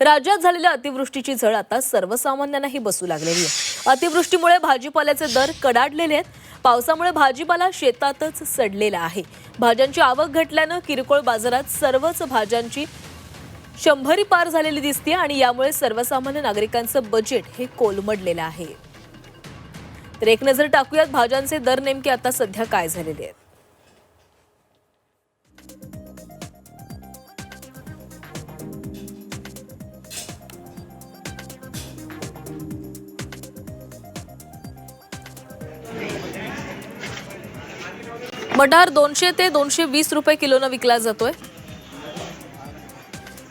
राज्यात झालेल्या अतिवृष्टीची झळ आता सर्वसामान्यांनाही बसू लागलेली आहे. अतिवृष्टीमुळे भाजीपाल्याचे दर कडाडलेले आहेत. पावसामुळे भाजीपाला शेतातच सडलेला आहे. भाज्यांची आवक घटल्यानं किरकोळ बाजारात सर्वच भाज्यांची शंभरी पार झालेली दिसते आणि यामुळे सर्वसामान्य नागरिकांचं बजेट हे कोलमडलेलं आहे. तर एक नजर टाकूयात भाज्यांचे दर नेमके आता सध्या काय झालेले आहेत. मटार दोनशे ते दोनशे वीस रुपये किलोनं विकला जातोय.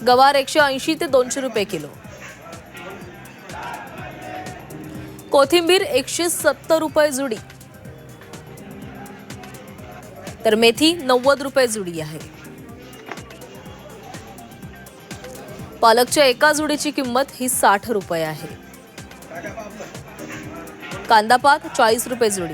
गवार एकशे ऐंशी ते दोनशे रुपये किलो. कोथिंबीर एकशे सत्तर रुपये जुडी. तर मेथी नव्वद रुपये जुडी आहे. पालकच्या एका जुडीची किंमत ही साठ रुपये आहे. कांदापात चाळीस रुपये जुडी.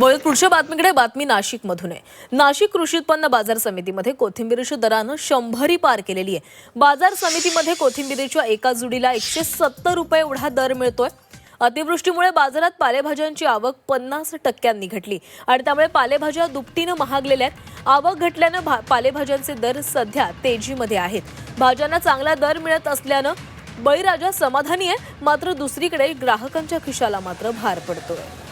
वळत पुढच्या बातमीकडे बातमी नाशिक मधून आहे. नाशिक कृषी उत्पन्न बाजार समितीमध्ये कोथिंबीरीच्या दरानं शंभरी पार केलेली आहे. बाजार समितीमध्ये कोथिंबीरीच्या एका जुडीला एकशे सत्तर रुपये एवढा दर मिळतोय. अतिवृष्टीमुळे बाजारात पालेभाज्यांची आवक पन्नास टक्क्यांनी घटली आणि त्यामुळे पालेभाज्या दुपटीनं महागलेल्या आहेत. आवक घटल्यानं भा- पालेभाज्यांचे दर सध्या तेजीमध्ये आहेत. भाज्यांना चांगला दर मिळत असल्यानं बळीराजा समाधानी आहे मात्र दुसरीकडे ग्राहकांच्या खिशाला मात्र भार पडतोय.